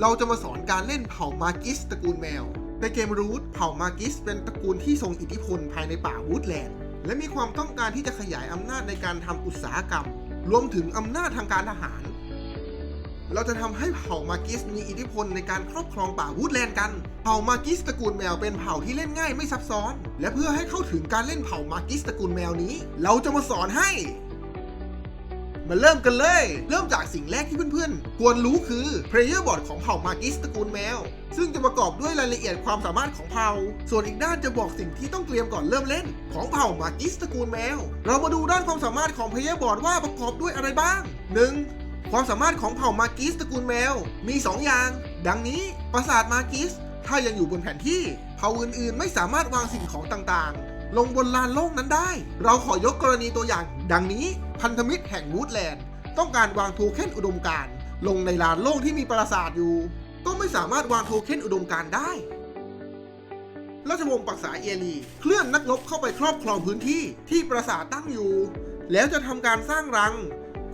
เราจะมาสอนการเล่นเผ่ามากิสตระกูลแมว ในเกมรูทเผ่ามากิสเป็นตระกูลที่ทรงอิทธิพลภายในป่าวูดแลนด์ และมีความต้องการที่จะขยายอำนาจในการทำอุตสาหกรรม รวมถึงอำนาจทางการทหาร เราจะทำให้เผ่ามากิสมีอิทธิพลในการครอบครองป่าวูดแลนด์กัน เผ่ามากิสตระกูลแมวเป็นเผ่าที่เล่นง่ายไม่ซับซ้อน และเพื่อให้เข้าถึงการเล่นเผ่ามากิสตระกูลแมวนี้ เราจะมาสอนให้ มาเริ่มกันเลย เริ่มจากสิ่งแรกที่เพื่อนๆ ควรรู้คือ Player Board ของเผ่ามากิสตระกูลแมว ซึ่งจะประกอบด้วยรายละเอียดความสามารถของเผ่า ส่วนอีกด้านจะบอกสิ่งที่ต้องเตรียมก่อนเริ่มเล่น ของเผ่ามากิสตระกูลแมว เรามาดูด้านความสามารถของ Player Board ว่าประกอบด้วยอะไรบ้าง 1. ความสามารถของเผ่ามากิสตระกูลแมว มี 2 อย่าง ดังนี้ปราสาทมากิสถ้ายังอยู่บนแผนที่ เผ่าอื่นๆ ไม่สามารถวางสิ่งของต่างๆ ลงบนลานโล่งนั้นได้ เราขอยกกรณีตัวอย่าง ดังนี้พันธมิตรแห่งวูดแลนด์ ต้องการวางโทเค็นอุดมการณ์ลงในลานโล่งที่มีปราสาทอยู่ ก็ไม่สามารถวางโทเค็นอุดมการณ์ได้ ราชวงศ์ปักษาเอรีเคลื่อนนักรบเข้าไปครอบครองพื้นที่ที่ปราสาทตั้งอยู่ แล้วจะทำการสร้างรัง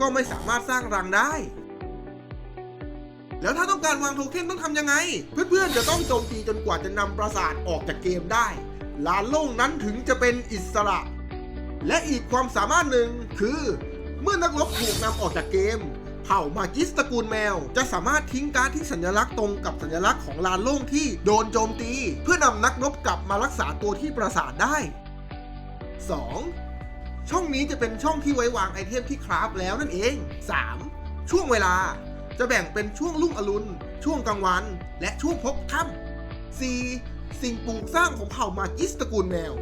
ก็ไม่สามารถสร้างรังได้ แล้วถ้าต้องการวางโทเค็นต้องทำยังไง เพื่อนๆจะต้องโจมตีจนกว่าจะนำปราสาทออกจากเกมได้ ลานโล่งนั้นถึงจะเป็นอิสระ และอีกความสามารถหนึ่งคือ เมื่อนักรบถูกนำออกจากเกม เผ่ามากิสตระกูลแมว จะสามารถทิ้งการ์ดที่สัญลักษณ์ตรงกับสัญลักษณ์ของลานโล่งที่โดนโจมตี เพื่อนำนักรบกลับมารักษาตัวที่ปราสาทได้ 2. ช่องนี้จะเป็นช่องที่ไว้วางไอเทมที่คราฟแล้วนั่นเอง 3. ช่วงเวลาจะแบ่งเป็นช่วงรุ่งอรุณ ช่วงกลางวัน และช่วงพบค่ำ 4. สิ่งปลูกสร้างของเผ่ามากิสตระกูลแมว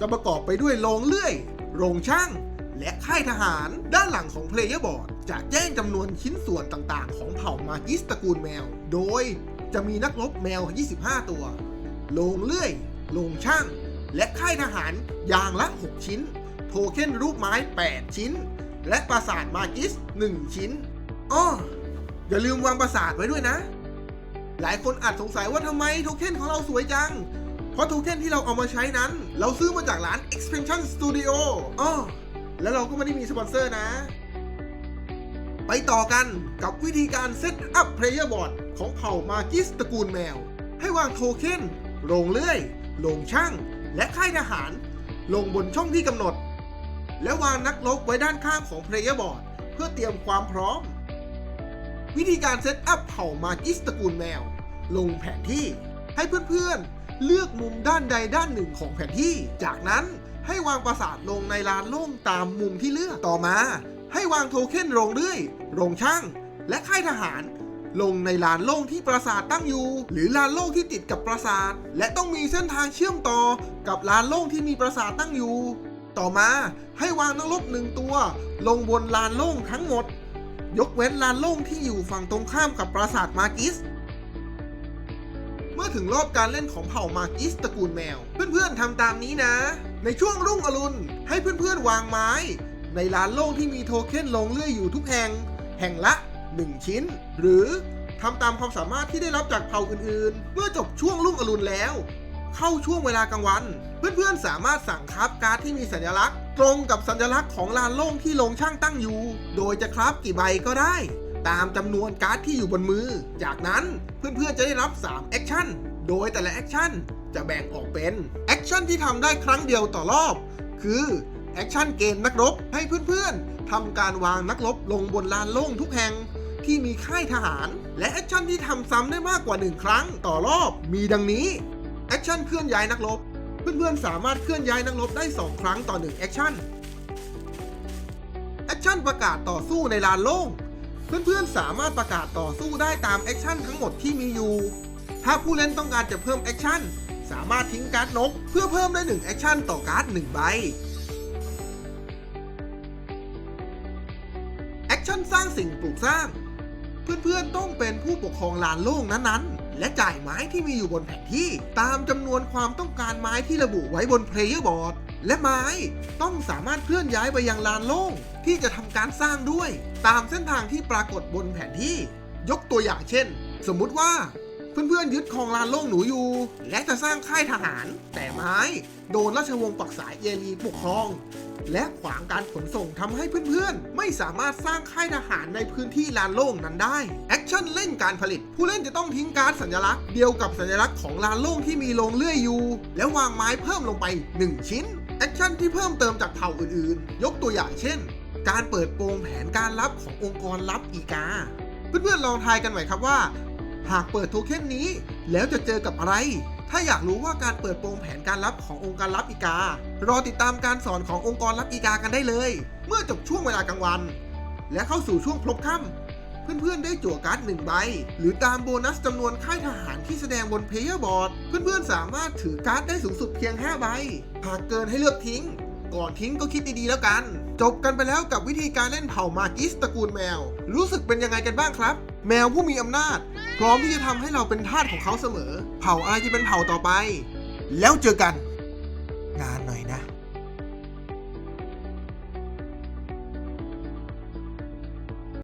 จะประกอบไปด้วยโรงเลื่อย โรงช่าง และค่ายทหารด้านหลังของ Player Board จะแจ้งจำนวนชิ้นส่วนต่างๆ ของเผ่ามากิสตระกูลแมว โดยจะมีนักรบแมว 25 ตัว โรงเลื่อย โรงช่าง และค่ายทหารอย่างละ 6 ชิ้น โทเค็นรูปไม้ 8 ชิ้น และปราสาทมากิส 1 ชิ้น อ้อ อย่าลืมวางปราสาทไว้ด้วยนะ หลายคนอาจสงสัยว่าทำไมโทเค็นของเราสวยจัง เพราะโทเค็นที่เราเอามาใช้นั้น เราซื้อมาจากร้าน Expansion Studio อ้อแล้วเราก็ไม่ได้มีสปอนเซอร์นะ ไปต่อกันกับวิธีการเซตอัพ Player Board ของเผ่ามากิสตระกูลแมว ให้วางโทเค็นโรงเลื่อย โรงช่าง และค่ายทหาร ลงบนช่องที่กำหนด และวางนักรบไว้ด้านข้างของ Player Board เพื่อเตรียมความพร้อม วิธีการเซตอัพเผ่ามากิสตระกูลแมว ลงแผนที่ ให้เพื่อนๆ เลือกมุมด้านใดด้านหนึ่งของแผนที่ จากนั้นให้วางปราสาทลงในลานโล่งตามมุมที่เลือกต่อมา ให้วางโทเค็นโรงเรื่อยโรงช่าง และค่ายทหาร ลงในลานโล่งที่ปราสาทตั้งอยู่ หรือลานโล่งที่ติดกับปราสาท และต้องมีเส้นทางเชื่อมต่อกับลานโล่งที่มีปราสาทตั้งอยู่ ต่อมาให้วางนักรบหนึ่งตัว ลงบนลานโล่งทั้งหมด ยกเว้นลานโล่งที่อยู่ฝั่งตรงข้ามกับปราสาทมากิส เมื่อถึงรอบการเล่นของเผ่ามากิสตระกูลแมว เพื่อนๆทำตามนี้นะ ในช่วงรุ่งอรุณให้เพื่อนๆวางไม้ ในลานโล่งที่มีโทเค็นลงเลื่อยอยู่ทุกแห่ง แห่งละ 1 ชิ้น หรือทำตามความสามารถที่ได้รับจากเผ่าอื่นๆ เมื่อจบช่วงรุ่งอรุณแล้ว เข้าช่วงเวลากลางวัน เพื่อนๆสามารถสั่งคราฟการ์ดที่มีสัญลักษณ์ ตรงกับสัญลักษณ์ของลานโล่งที่โรงช่างตั้งอยู่ โดยจะคราฟกี่ใบก็ได้ ตามจำนวนการ์ดที่อยู่บนมือ จากนั้นเพื่อนๆจะได้รับ 3 แอคชั่น โดยแต่ละแอคชั่นจะแบ่งออกเป็นแอคชั่นที่ทำได้ครั้งเดียวต่อรอบ คือแอคชั่นเกณฑ์นักรบให้เพื่อนๆทำการวางนักรบลงบนลานโล่งทุกแห่งที่มีค่ายทหาร และแอคชั่นที่ทำซ้ำได้มากกว่า 1 ครั้งต่อรอบมีดังนี้ แอคชั่นเคลื่อนย้ายนักรบ เพื่อนๆสามารถเคลื่อนย้ายนักรบได้ 2 ครั้งต่อ1แอคชั่นแอคชั่นประกาศต่อสู้ในลานโล่ง เพื่อนๆสามารถประกาศต่อสู้ได้ตามแอคชั่นทั้งหมดที่มีอยู่ ถ้าผู้เล่นต้องการจะเพิ่มแอคชั่นสามารถทิ้งการ์ดนก เพื่อเพิ่มได้1แอคชั่นต่อการ์ด1ใบแอคชั่นสร้างสิ่งปลูกสร้าง เพื่อนๆต้องเป็นผู้ปกครองลานโล่งนั้นๆ และจ่ายไม้ที่มีอยู่บนแผนที่ ตามจำนวนความต้องการไม้ที่ระบุไว้บนเพลเยอร์บอร์ดและไม้ต้องสามารถเคลื่อนย้ายไปยังลานโล่งที่จะทำการสร้างด้วย ตามเส้นทางที่ปรากฏบนแผนที่ ยกตัวอย่างเช่น สมมุติว่า เพื่อนๆยึดครองลานโล่งหนูอยู่ และจะสร้างค่ายทหาร แต่ไม้โดนราชวงศ์ปักษายเยลีปกครอง และขวางการขนส่งทำให้เพื่อนๆ ไม่สามารถสร้างค่ายทหารในพื้นที่ลานโล่งนั้นได้แอคชั่นเล่นการผลิต ผู้เล่นจะต้องทิ้งการ์ดสัญลักษณ์เดียวกับสัญลักษณ์ของลานโล่งที่มีโรงเลื่อยอยู่ แล้ววางไม้เพิ่มลงไป 1 ชิ้นแอคชั่นที่เพิ่มเติมจากเผ่าอื่นๆ ยกตัวอย่างเช่น การเปิดโปงแผนการลับขององค์กรลับอีกา เพื่อนๆลองทายกันหน่อยครับว่า หากเปิดโทเค็นนี้ แล้วจะเจอกับอะไร ถ้าอยากรู้ว่าการเปิดโปงแผนการลับขององค์การลับอีกา รอติดตามการสอนขององค์กรลับอีกากันได้เลย เมื่อจบช่วงเวลากลางวัน และเข้าสู่ช่วงพลบค่ำเพื่อนๆได้จั่วการ์ดหนึ่งใบ หรือตามโบนัสจำนวนค่ายทหารที่แสดงบนเพเยอร์บอร์ดเพื่อนๆสามารถถือการ์ดได้สูงสุดเพียง 5 ใบ หากเกินให้เลือกทิ้ง ก่อนทิ้งก็คิดดีๆแล้วกัน จบกันไปแล้วกับวิธีการเล่นเผ่ามากิสตระกูลแมว รู้สึกเป็นยังไงกันบ้างครับ แมวผู้มีอำนาจ พร้อมที่จะทำให้เราเป็นทาสของเขาเสมอ เผ่าอะไรจะเป็นเผ่าต่อไป แล้วเจอกัน นานหน่อยนะ